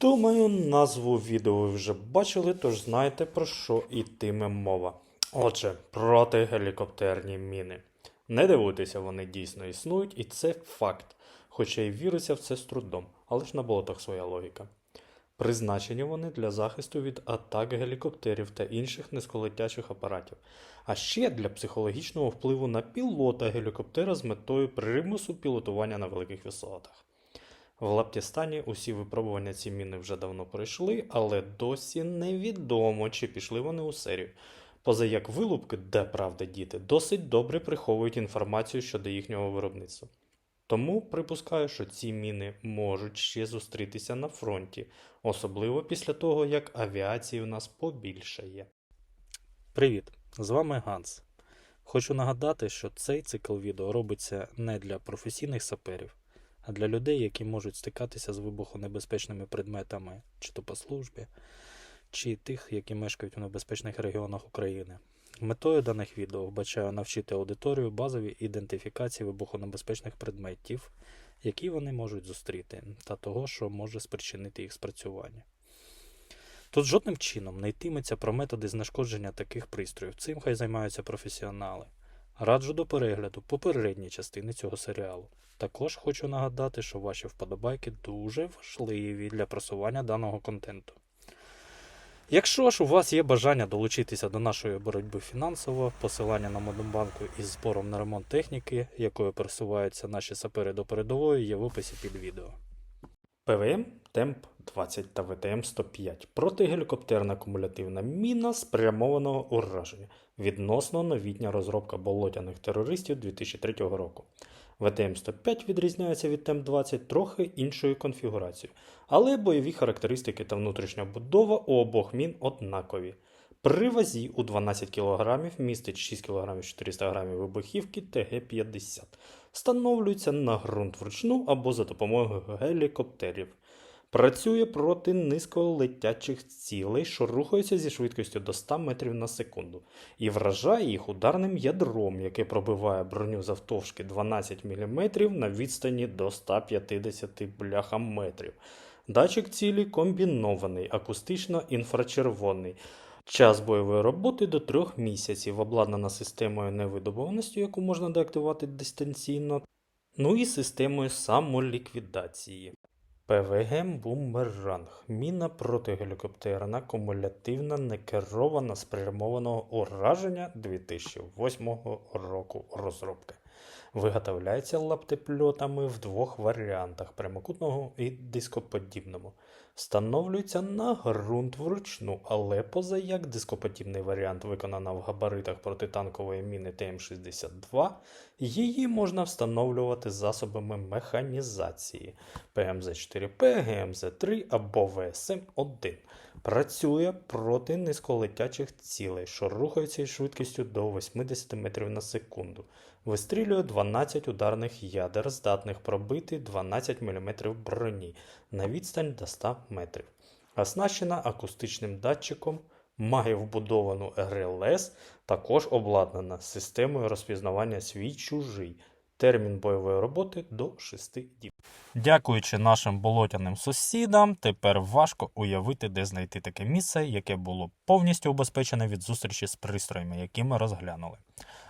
Думаю, назву відео ви вже бачили, тож знаєте про що йтиме мова. Отже, протигелікоптерні міни. Не дивуйтеся, вони дійсно існують, і це факт. Хоча й віриться в це з трудом, але ж на болотах своя логіка. Призначені вони для захисту від атак гелікоптерів та інших низьколетячих апаратів, а ще для психологічного впливу на пілота гелікоптера з метою примусу пілотування на великих висотах. В Лаптістані усі випробування ці міни вже давно пройшли, але досі невідомо, чи пішли вони у серію. Поза як вилупки, де правда діти, досить добре приховують інформацію щодо їхнього виробництва. Тому припускаю, що ці міни можуть ще зустрітися на фронті, особливо після того, як авіації в нас побільшає. Привіт! З вами Ганс. Хочу нагадати, що цей цикл відео робиться не для професійних саперів, а для людей, які можуть стикатися з вибухонебезпечними предметами, чи то по службі, чи тих, які мешкають у небезпечних регіонах України. Метою даних відео вбачаю навчити аудиторію базовій ідентифікації вибухонебезпечних предметів, які вони можуть зустріти, та того, що може спричинити їх спрацювання. Тут жодним чином не йтиметься про методи знешкодження таких пристроїв. Цим хай займаються професіонали. Раджу до перегляду попередньої частини цього серіалу. Також хочу нагадати, що ваші вподобайки дуже важливі для просування даного контенту. Якщо ж у вас є бажання долучитися до нашої боротьби фінансово, посилання на Модомбанку із збором на ремонт техніки, якою пересуваються наші сапери до передової, є в описі під відео. ПВМ Темп 20 та ВТМ 105 протигелікоптерна кумулятивна міна спрямованого ураження. Відносно новітня розробка болотяних терористів 2003 року. ВТМ 105 відрізняється від ТЕМ 20 трохи іншою конфігурацією, але бойові характеристики та внутрішня будова у обох мін однакові. При вазі у 12 кг містить 6 кг 400 г вибухівки ТГ-50. Встановлюється на ґрунт вручну або за допомогою гелікоптерів. Працює проти низьколетячих цілей, що рухаються зі швидкістю до 100 метрів на секунду, і вражає їх ударним ядром, яке пробиває броню завтовшки 12 мм на відстані до 150 бляха метрів. Датчик цілі комбінований, акустично-інфрачервоний. Час бойової роботи до 3 місяців, обладнана системою невидобуваності, яку можна деактивувати дистанційно, ну і системою самоліквідації. ПВГ Бумеранг. Міна протигелікоптерна, кумулятивна, некерована спрямованого ураження 2008 року розробки. Виготовляється лаптепльотами в двох варіантах прямокутного і дископодібному. Встановлюється на ґрунт вручну, але поза як дископодібний варіант виконана в габаритах протитанкової міни ТМ-62, її можна встановлювати засобами механізації ПМЗ-4П, ГМЗ-3 або ВСМ-1. Працює проти низьколетячих цілей, що рухаються із швидкістю до 80 метрів на секунду. Вистрілює 12 ударних ядер, здатних пробити 12 мм броні на відстань до 100 метрів. Оснащена акустичним датчиком, має вбудовану РЛС, також обладнана системою розпізнавання свій-чужий. Термін бойової роботи до 6 діб. Дякуючи нашим болотяним сусідам, тепер важко уявити, де знайти таке місце, яке було повністю убезпечене від зустрічі з пристроями, які ми розглянули.